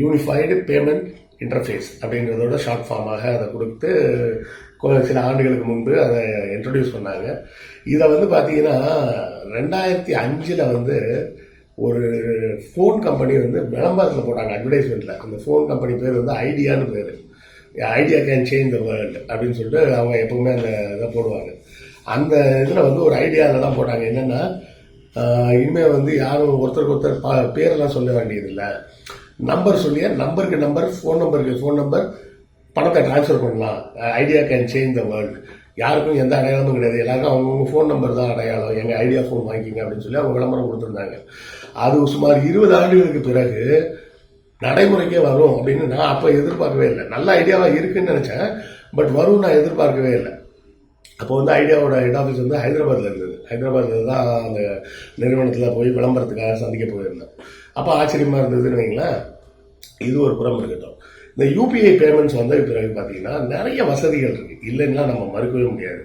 Unified payment interface அப்படின்றதோட short ஃபார்மாக அதை கொடுத்து சில ஆண்டுகளுக்கு முன்பு அதை இன்ட்ரடியூஸ் பண்ணாங்க. இதை வந்து பார்த்தீங்கன்னா ரெண்டாயிரத்தி அஞ்சில் வந்து ஒரு ஃபோன் கம்பெனி வந்து விளம்பரத்தில் போட்டாங்க அட்வர்டைஸ்மெண்ட்டில் அந்த ஃபோன் கம்பெனி பேர் வந்து ஐடியான்னு பேர். Idea can change the world அப்படின்னு சொல்லிட்டு அவங்க எப்பவுமே அந்த இதை போடுவாங்க. அந்த இதில் வந்து ஒரு ஐடியாவில் தான் போட்டாங்க. என்னென்னா இனிமேல் வந்து யாரும் ஒருத்தருக்கு ஒருத்தர் பா பேரெல்லாம் சொல்ல வேண்டியதில்லை. நம்பர் சொல்லியே நம்பருக்கு நம்பர் ஃபோன் நம்பருக்கு ஃபோன் நம்பர் பணத்தை ட்ரான்ஸ்ஃபர் பண்ணலாம். Idea can change the world யாருக்கும் எந்த அடையாளமும் கிடையாது. எல்லாருக்கும் அவங்கவுங்க ஃபோன் நம்பர் தான் அடையாளம். எங்கள் ஐடியா ஃபோன் வாங்கிக்கிங்க அப்படின்னு சொல்லி அவங்க விளம்பரம் கொடுத்துருந்தாங்க. அது சுமார் இருபது ஆண்டுகளுக்கு பிறகு நடைமுறைக்கே வரும் அப்படின்னு நான் அப்போ எதிர்பார்க்கவே இல்லை. நல்ல ஐடியாவாக இருக்குன்னு நினச்சேன். பட் வரும் நான் எதிர்பார்க்கவே இல்லை. அப்போ வந்து ஐடியாவோட ஹெட் ஆஃபீஸ் வந்து ஹைதராபாத்தில் இருந்தது. ஹைதராபாத்தில் தான் அந்த நிறுவனத்தில் போய் விளம்பரத்துக்காக சந்திக்க போயிருந்தேன். அப்போ ஆச்சரியமாக இருந்ததுன்னு வைங்களேன் இது ஒரு புறம் இருக்கட்டும். இந்த யூபிஐ பேமெண்ட்ஸ் வந்த பிறகு பார்த்தீங்கன்னா நிறைய வசதிகள் இருக்குது இல்லைன்னா நம்ம மறுக்கவே முடியாது.